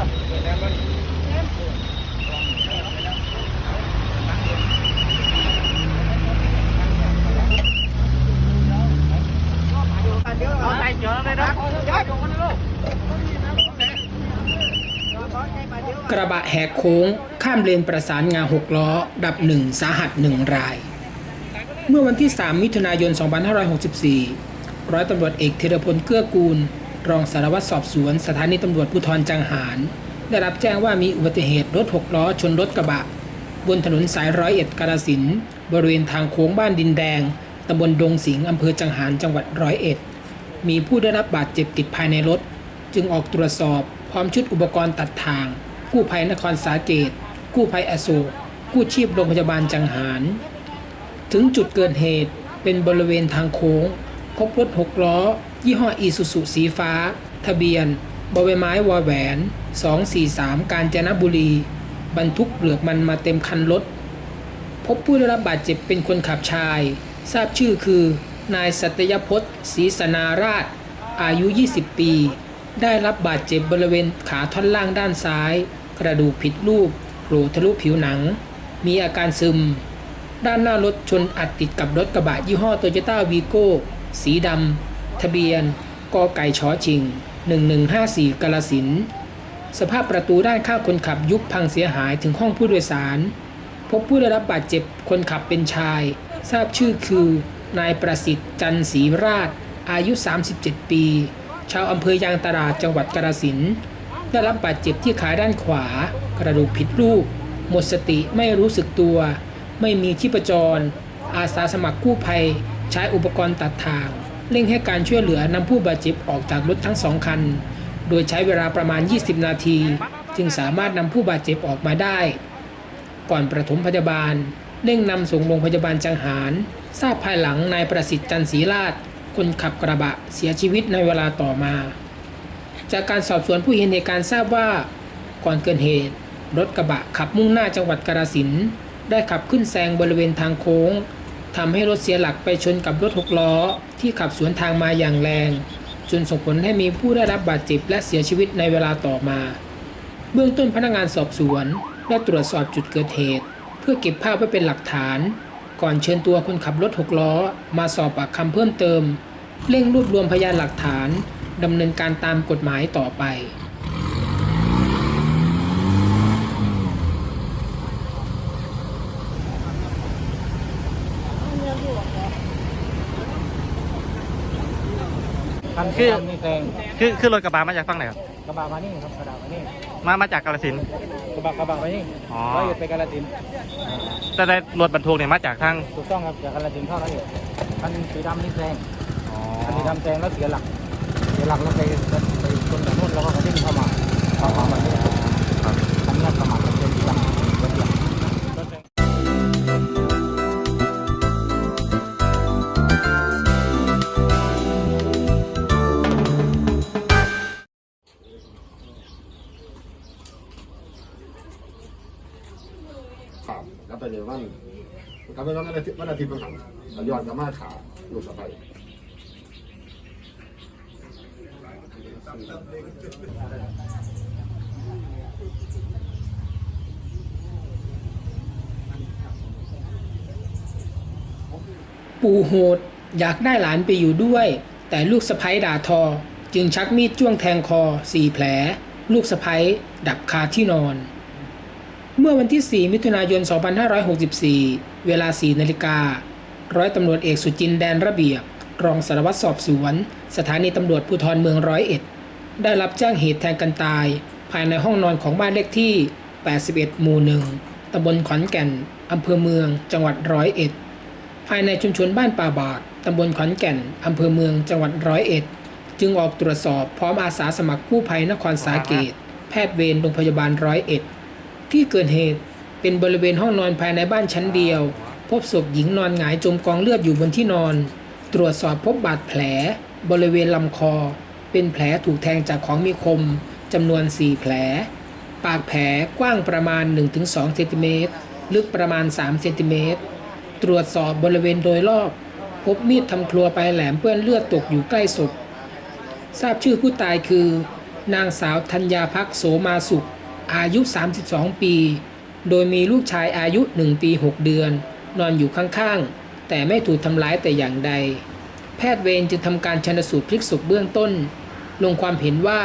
กระบะแหกโค้ง ข้ามเลนประสานงาหกล้อ ดับหนึ่งสาหัสหนึ่งราย เมื่อวันที่ 3 มิถุนายน 2564 ร้อยตำรวจเอกเทรพลเกื้อกูล รองสารวัตรสอบสวนสถานีตำรวจภูธรจังหาร ได้รับแจ้งว่ามีอุบัติเหตุรถหกล้อชนรถกระบะ บนถนนสายร้อยเอ็ดกาฬสินบริเวณทางโค้งบ้านดินแดงตำบลดงสิงห์อำเภอจังหารจังหวัดร้อยเอ็ด มีผู้ได้รับบาดเจ็บติดภายในรถ จึงออกตรวจสอบพร้อมชุดอุปกรณ์ตัดทาง กู้ภัยนครสาเกต กู้ภัยอโศกกู้ชีพโรงพยาบาลจังหาร ถึงจุดเกิดเหตุเป็นบริเวณทางโค้ง พบรถหกล้อ ยี่ห้ออีซูซูสีฟ้า ทะเบียนบใบไม้วอแหวน 243 กาญจนบุรี บรรทุกเปลือกมันมาเต็มคันรถ พบผู้ได้รับบาดเจ็บเป็นคนขับชาย ทราบชื่อคือ นายสัตยพจน์ศรีสนาราช อายุ 20 ปี ได้รับบาดเจ็บบริเวณขาท่อนล่างด้านซ้าย กระดูกผิดรูปโผล่ทะลุผิวหนัง มีอาการซึม ด้านหน้ารถชนอัดติดกับรถกระบะยี่ห้อโตโยต้าวีโก้ สีดำ ทะเบียนกอไก่ชอชิง 1154 กาลสิน สภาพประตูด้านข้างคนขับยุบพังเสียหายถึงห้องผู้โดยสาร พบผู้ได้รับบาดเจ็บคนขับเป็นชาย ทราบชื่อคือนายประสิทธิ์จันทร์ศรีราช อายุ 37 ปี ชาวอำเภอยางตลาดจังหวัดกาฬสิน ได้รับบาดเจ็บที่ขาด้านขวา กระดูกผิดรูป หมดสติไม่รู้สึกตัว ไม่มีชีพจร อาสาสมัครกู้ภัย ใช้อุปกรณ์ตัดทางเร่งให้การช่วยเหลือนำผู้บาดเจ็บออกจากรถทั้งสองคัน โดยใช้เวลาประมาณ 20 นาที จึงสามารถนำผู้บาดเจ็บออกมาได้ ก่อนประถมพยาบาล เร่งนำส่งโรงพยาบาลจังหารทราบภายหลังนายประสิทธิ์จันทร์ศรีราชคนขับกระบะเสียชีวิตในเวลาต่อมา จากการสอบสวนผู้เห็นเหตุการณ์ทราบว่า ก่อนเกิดเหตุ รถกระบะขับมุ่งหน้าจังหวัดกาฬสินธุ์ได้ขับขึ้นแซงบริเวณทางโค้ง ทำให้รถเสียหลักไปชนกับรถหกล้อ ที่ขับสวนทางมาอย่างแรง จนส่งผลให้มีผู้ได้รับบาดเจ็บและเสียชีวิตในเวลาต่อมา เบื้องต้นพนักงานสอบสวนได้ตรวจสอบจุดเกิดเหตุ เพื่อเก็บภาพไว้เป็นหลักฐาน ก่อนเชิญตัวคนขับรถหกล้อ มาสอบปากคำเพิ่มเติม เร่งรวบรวมพยานหลักฐานดำเนินการตามกฎหมายต่อไป คันคือดำนี่แซงคือคือรถกระบะมาจากฝั่งไหนครับกระบะมานี่ครับกระบะมานี่มามาจากกาฬสินธุ์กระบะกระบะมานี่อ๋อร้อยเอ็ดไปกาฬสินธุ์แต่ได้รถบรรทุกเนี่ยมาจากทางถูกต้องครับจากกาฬสินธุ์เข้าร้อยเอ็ดคันสีดำนี่แซงอ๋อคันสีดำแซงแล้วเสียหลัก เสียหลักแล้วไปไปชนกับนู่นแล้วก็กระเด้งเข้ามาเข้ามาแบบนี้ครับคันนี้สมัครเป็นสีดำ วันอาทิตย์วันอาทิตย์วันหันแล้วย้อนกลับมาขาลูกสะใภ้ปู่โหดอยากได้หลานไปอยู่ด้วย แต่ลูกสะพ้ยด่าทอ จึงชักมีดจ้วงแทงคอสี่แผล ลูกสะพ้ยดับคาที่นอน เมื่อวันที่ 4 มิถุนายน 2564 เวลา 4 นาฬิการ้อยตำรวจเอกสุจินแดนระเบียบ รองสารวัตรสอบสวน สถานีตำรวจภูธรเมืองร้อยเอ็ด ได้รับแจ้งเหตุแทงกันตาย ภายในห้องนอนของบ้านเลขที่ 81 หมู่หนึ่งตำบลขอนแก่น อำเภอเมือง จังหวัดร้อยเอ็ด ภายในชุมชนบ้านป่าบาดตำบลขอนแก่น อำเภอเมือง จังหวัดร้อยเอ็ด จึงออกตรวจสอบพร้อมอาสาสมัครกู้ภัยนครสาเกต แพทย์เวรโรงพยาบาลร้อยเอ็ด ที่เกิดเหตุเป็นบริเวณห้องนอนภายในบ้านชั้นเดียว พบศพหญิงนอนหงายจมกองเลือดอยู่บนที่นอน ตรวจสอบพบบาดแผล บริเวณลำคอ เป็นแผลถูกแทงจากของมีคมจำนวน 4 แผล ปากแผลกว้างประมาณ 1-2 เซนติเมตร ลึกประมาณ 3 เซนติเมตร ตรวจสอบบริเวณโดยรอบ พบมีดทำครัวปลายแหลมเปื้อนเลือดตกอยู่ใกล้ศพ ทราบชื่อผู้ตายคือ นางสาวธัญญาพักโสมาสุข อายุ 32 ปี โดยมีลูกชายอายุ 1 ปี 6 เดือน นอนอยู่ข้างๆ แต่ไม่ถูกทำร้ายแต่อย่างใด แพทย์เวรจึงทำการชันสูตรพลิกศพเบื้องต้น ลงความเห็นว่า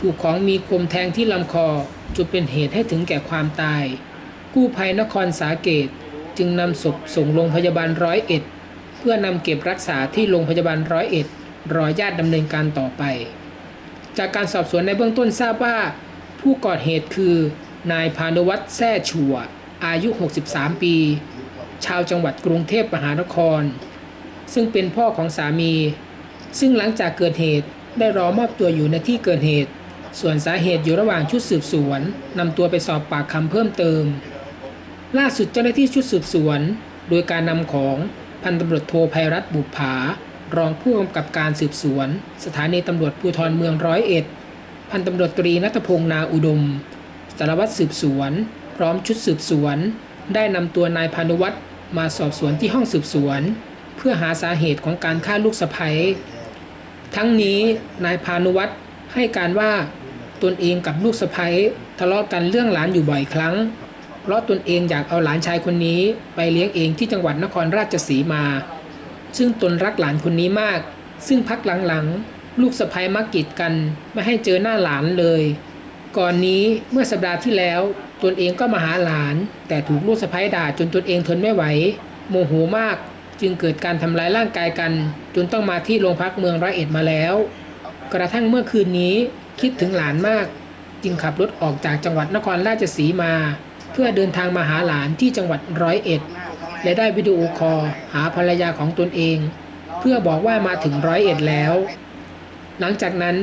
ถูกของมีคมแทงที่ลำคอจนเป็นเหตุให้ถึงแก่ความตาย กู้ภัยนครสาเกตจึงนำศพส่งโรงพยาบาลร้อยเอ็ดเพื่อนำเก็บรักษาที่โรงพยาบาลร้อยเอ็ดรอญาติดำเนินการต่อไป จากการสอบสวนในเบื้องต้นทราบว่า ผู้ก่อเหตุคือนายพานุวัฒน์แซ่ชัว อายุ 63 ปี ชาวจังหวัดกรุงเทพมหานคร ซึ่งเป็นพ่อของสามี ซึ่งหลังจากเกิดเหตุได้รอมอบตัวอยู่ในที่เกิดเหตุ ส่วนสาเหตุอยู่ระหว่างชุดสืบสวนนำตัวไปสอบปากคำเพิ่มเติม ล่าสุดเจ้าหน้าที่ชุดสืบสวน โดยการนำของพันตำรวจโทภัยรัตน์บุปผารองผู้กำกับการสืบสวน สถานีตำรวจภูธรเมืองร้อยเอ็ด พันตำรวจตรีนัทพงษ์นาอุดม สารวัตรสืบสวน พร้อมชุดสืบสวน ได้นำตัวนายพานุวัฒน์มาสอบสวนที่ห้องสืบสวน เพื่อหาสาเหตุของการฆ่าลูกสะใภ้ทั้งนี้นายพานุวัฒน์ให้การว่าตนเองกับลูกสะใภ้ทะเลาะกันเรื่องหลานอยู่บ่อยครั้ง เพราะตนเองอยากเอาหลานชายคนนี้ ไปเลี้ยงเองที่จังหวัดนครราชสีมา ซึ่งตนรักหลานคนนี้มาก ซึ่งพักหลังๆ ลูกสะใภ้มักกีดกันไม่ให้เจอหน้าหลานเลย ก่อนนี้เมื่อสัปดาห์ที่แล้วตนเองก็มาหาหลาน แต่ถูกลูกสะใภ้ด่าจนตนเองทนไม่ไหว โมโหมากจึงเกิดการทำร้ายร่างกายกัน จนต้องมาที่โรงพักเมืองร้อยเอ็ดมาแล้ว กระทั่งเมื่อคืนนี้คิดถึงหลานมาก จึงขับรถออกจากจังหวัดนครราชสีมา เพื่อเดินทางมาหาหลานที่จังหวัดร้อยเอ็ดและได้วิดีโอคอลหาภรรยาของตนเอง เพื่อบอกว่ามาถึงร้อยเอ็ดแล้ว หลังจากนั้น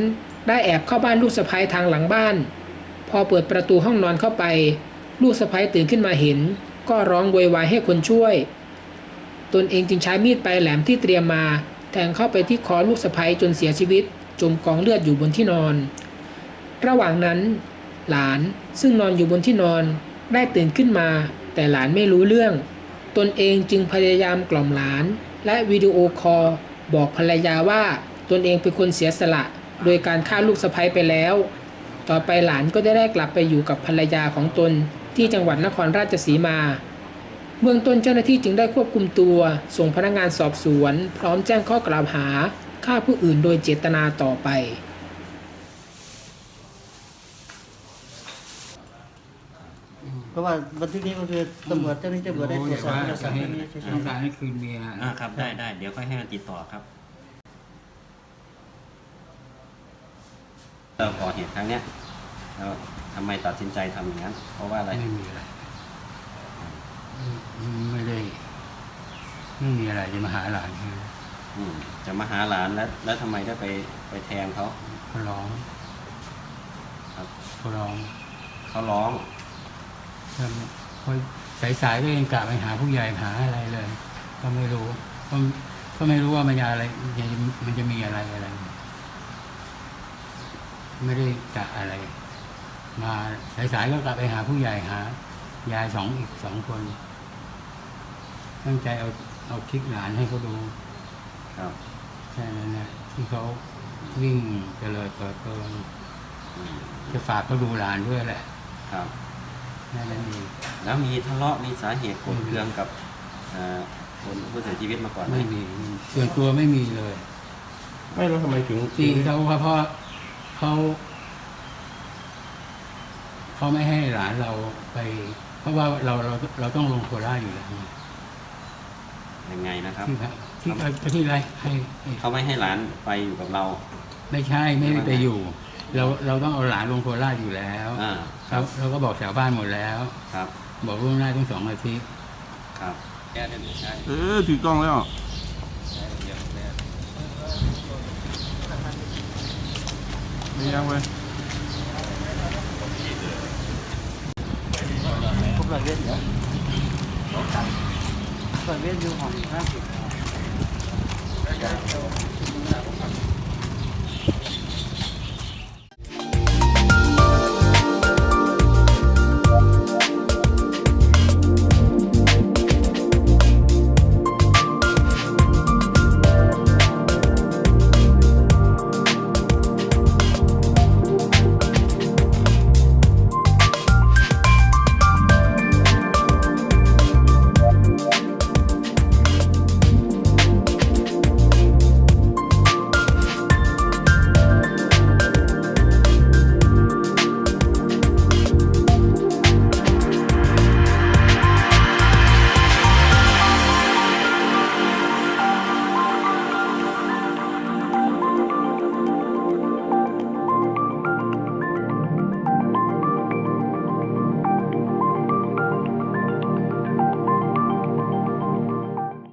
ได้แอบเข้าบ้านลูกสะใภ้ทางหลังบ้าน พอเปิดประตูห้องนอนเข้าไป ลูกสะใภ้ตื่นขึ้นมาเห็น ก็ร้องโวยวายให้คนช่วย ตนเองจึงใช้มีดปลายแหลมที่เตรียมมา แทงเข้าไปที่คอลูกสะใภ้จนเสียชีวิต จมกองเลือดอยู่บนที่นอน ระหว่างนั้น หลานซึ่งนอนอยู่บนที่นอนได้ตื่นขึ้นมา แต่หลานไม่รู้เรื่อง ตนเองจึงพยายามกล่อมหลาน และวิดีโอคอลบอกภรรยาว่า ตนเองเป็นคนเสียสละ โดยการฆ่าลูกสะใภ้ไปแล้ว ต่อไปหลานก็ได้ได้กลับไปอยู่กับภรรยาของตนที่จังหวัดนครราชสีมาเบื้องต้นเจ้าหน้าที่จึงได้ควบคุมตัว ส่งพนักงานสอบสวน พร้อมแจ้งข้อกล่าวหาฆ่าผู้อื่นโดยเจตนาต่อไป เพราะว่าบันทึกนี้ก็คือตำรวจเจ้าหน้าที่ตำรวจได้ตรวจสอบเอกสารให้นี้ใช่ไหม ต้องการให้คืนเมีย อ่าครับ ได้ได้ เดี๋ยวค่อยให้มันติดต่อครับ เราก่อเหตุครั้งเนี้ยแล้วทำไมตัดสินใจทำอย่างนั้น เพราะว่าอะไร ไม่มีอะไรไม่ได้ไม่มีอะไรจะมาหาหลานคืออืมจะมาหาหลานแล้ว แล้วทำไมได้ไปไปแทงเขา เขาร้องครับ เขาร้องเขาร้องแล้วพอสายๆก็ยังกลับไปหาผู้ใหญ่หาอะไรเลย ก็ไม่รู้ก็ก็ไม่รู้ว่ามันจะอะไรมันจะมีอะไรอะไร ไม่ได้กะอะไร มาสายๆก็กลับไปหาผู้ใหญ่หา ยายสองอีกสองคน ตั้งใจเอาเอาคลิกหลานให้เขาดูครับแค่นั้นนะที่เขาวิ่งเจริญเปิดเปิงอืมจะฝากเขาดูหลานด้วยแหละครับแค่นั้นเองแล้วมีทะเลาะมีสาเหตุโกรธเคืองกับเอ่อคนผู้เสียชีวิตมาก่อนไหมไม่มีส่วนตัวไม่มีเลย ไม่แล้วทำไมถึงที่เขาเพราะ เพราะเขาเขาไม่ให้หลานเราไป เพราะว่าเราเราเราต้องลงโคราชอยู่แล้วไงยังไงนะครับ ที่ที่ที่ที่ไรให้ให้เขาไม่ให้หลานไปอยู่กับเรา ไม่ใช่ไม่ได้ไปอยู่ เราเราต้องเอาหลานลงโคราชอยู่แล้วอ่าเราเราก็บอกแถวบ้านหมดแล้ว ครับ บอกล่วงหน้าตั้งสองอาทิตย์ครับแก้ได้ไหมใช่เออถูกต้องแล้ว ไม่ยังเว้ยผมหลัง